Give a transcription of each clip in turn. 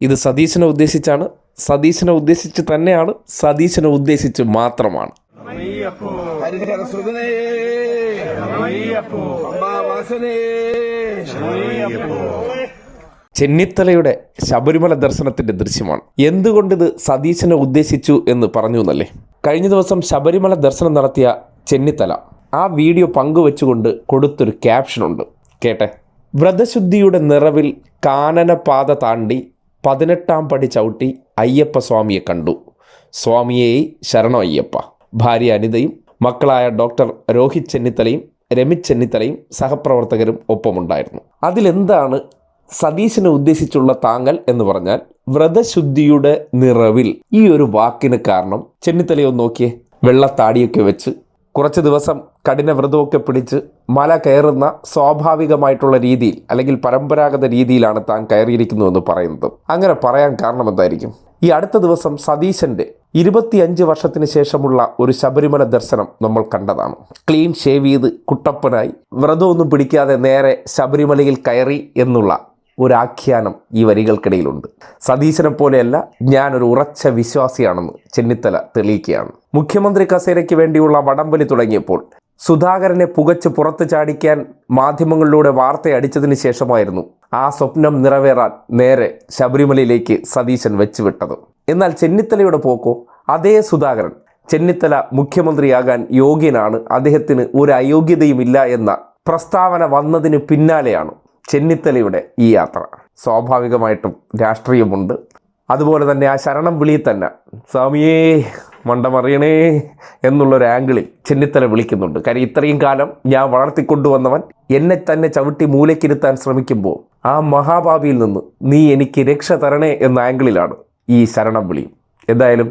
ഇത് സതീശനെ ഉദ്ദേശിച്ചാണ്. സതീശനെ ഉദ്ദേശിച്ച് തന്നെയാണ് സതീശനെ ഉദ്ദേശിച്ച് മാത്രമാണ്. ചെന്നിത്തലയുടെ ശബരിമല ദർശനത്തിന്റെ ദൃശ്യമാണ്. എന്തുകൊണ്ടിത് സതീശനെ ഉദ്ദേശിച്ചു എന്ന് പറഞ്ഞു എന്നല്ലേ? കഴിഞ്ഞ ദിവസം ശബരിമല ദർശനം നടത്തിയ ചെന്നിത്തല ആ വീഡിയോ പങ്കുവെച്ചുകൊണ്ട് കൊടുത്തൊരു ക്യാപ്ഷനുണ്ട് കേട്ടെ. വ്രതശുദ്ധിയുടെ നിറവിൽ കാനനപാത താണ്ടി പതിനെട്ടാം പടി ചവിട്ടി അയ്യപ്പ സ്വാമിയെ കണ്ടു. സ്വാമിയെ ശരണോ അയ്യപ്പ. ഭാര്യ അനിതയും മക്കളായ ഡോക്ടർ രോഹിത് ചെന്നിത്തലയും രമിത് ചെന്നിത്തലയും സഹപ്രവർത്തകരും ഒപ്പമുണ്ടായിരുന്നു. അതിലെന്താണ് സതീശനെ ഉദ്ദേശിച്ചുള്ള താങ്കൾ എന്ന് പറഞ്ഞാൽ വ്രതശുദ്ധിയുടെ നിറവിൽ ഈ ഒരു വാക്കിന് കാരണം? ചെന്നിത്തലയോ നോക്കിയേ. വെള്ളത്താടിയൊക്കെ വെച്ച് കുറച്ച് ദിവസം കഠിന വ്രതമൊക്കെ പിടിച്ച് മല കയറുന്ന സ്വാഭാവികമായിട്ടുള്ള രീതിയിൽ അല്ലെങ്കിൽ പരമ്പരാഗത രീതിയിലാണ് താൻ കയറിയിരിക്കുന്നുവെന്ന് പറയുന്നത്. അങ്ങനെ പറയാൻ കാരണം എന്തായിരിക്കും? ഈ അടുത്ത ദിവസം സതീശന്റെ ഇരുപത്തിയഞ്ച് വർഷത്തിന് ശേഷമുള്ള ഒരു ശബരിമല ദർശനം നമ്മൾ കണ്ടതാണ്. ക്ലീൻ ഷേവ് ചെയ്ത് കുട്ടപ്പനായി വ്രതമൊന്നും പിടിക്കാതെ നേരെ ശബരിമലയിൽ കയറി എന്നുള്ള ഒരാഖ്യാനം ഈ വരികൾക്കിടയിലുണ്ട്. സതീശനെ പോലെയല്ല ഞാനൊരു ഉറച്ച വിശ്വാസിയാണെന്ന് ചെന്നിത്തല തെളിയിക്കുകയാണ്. മുഖ്യമന്ത്രി കസേരയ്ക്ക് വേണ്ടിയുള്ള വടംവലി തുടങ്ങിയപ്പോൾ സുധാകരനെ പുകച്ച് പുറത്തു ചാടിക്കാൻ മാധ്യമങ്ങളിലൂടെ വാർത്തയടിച്ചതിന് ശേഷമായിരുന്നു ആ സ്വപ്നം നിറവേറാൻ നേരെ ശബരിമലയിലേക്ക് സതീശൻ വെച്ചുവിട്ടത്. എന്നാൽ ചെന്നിത്തലയുടെ പോക്കോ അതേ സുധാകരൻ. ചെന്നിത്തല മുഖ്യമന്ത്രിയാകാൻ യോഗ്യനാണ്. അദ്ദേഹത്തിന് ഒരു അയോഗ്യതയുമില്ല എന്ന പ്രസ്താവന വന്നതിന് പിന്നാലെയാണ് ചെന്നിത്തലയുടെ ഈ യാത്ര. സ്വാഭാവികമായിട്ടും രാഷ്ട്രീയമുണ്ട്. അതുപോലെ തന്നെ ആ ശരണം വിളിയിൽ തന്നെ സ്വാമിയേ മണ്ടമറിയണേ എന്നുള്ളൊരു ആംഗിളിൽ ചെന്നിത്തല വിളിക്കുന്നുണ്ട്. കാര്യം ഇത്രയും കാലം ഞാൻ വളർത്തിക്കൊണ്ടുവന്നവൻ എന്നെ തന്നെ ചവിട്ടി മൂലക്കിരുത്താൻ ശ്രമിക്കുമ്പോൾ ആ മഹാഭാവിയിൽ നിന്ന് നീ എനിക്ക് രക്ഷ തരണേ എന്ന ആംഗിളിലാണ് ഈ ശരണം വിളിയും എന്തായാലും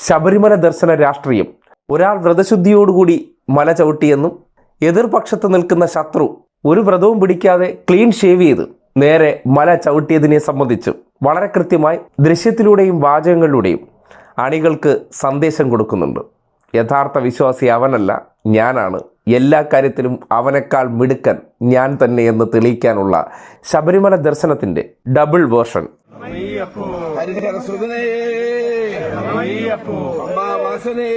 ശബരിമല ദർശന രാഷ്ട്രീയം ഒരാൾ വ്രതശുദ്ധിയോടുകൂടി മല ചവിട്ടിയെന്നും എതിർപക്ഷത്ത് നിൽക്കുന്ന ശത്രു ഒരു വ്രതവും പിടിക്കാതെ ക്ലീൻ ഷേവ് ചെയ്ത് നേരെ മല ചവിട്ടിയതിനെ സംബന്ധിച്ച് വളരെ കൃത്യമായി ദൃശ്യത്തിലൂടെയും വാചകങ്ങളിലൂടെയും അണികൾക്ക് സന്ദേശം കൊടുക്കുന്നുണ്ട്. യഥാർത്ഥ വിശ്വാസി അവനല്ല ഞാനാണ്. എല്ലാ കാര്യത്തിലും അവനേക്കാൾ മിടുക്കൻ ഞാൻ തന്നെ എന്ന് തെളിയിക്കാനുള്ള ശബരിമല ദർശനത്തിന്റെ ഡബിൾ വേർഷൻ അമ്മാവാസനേ.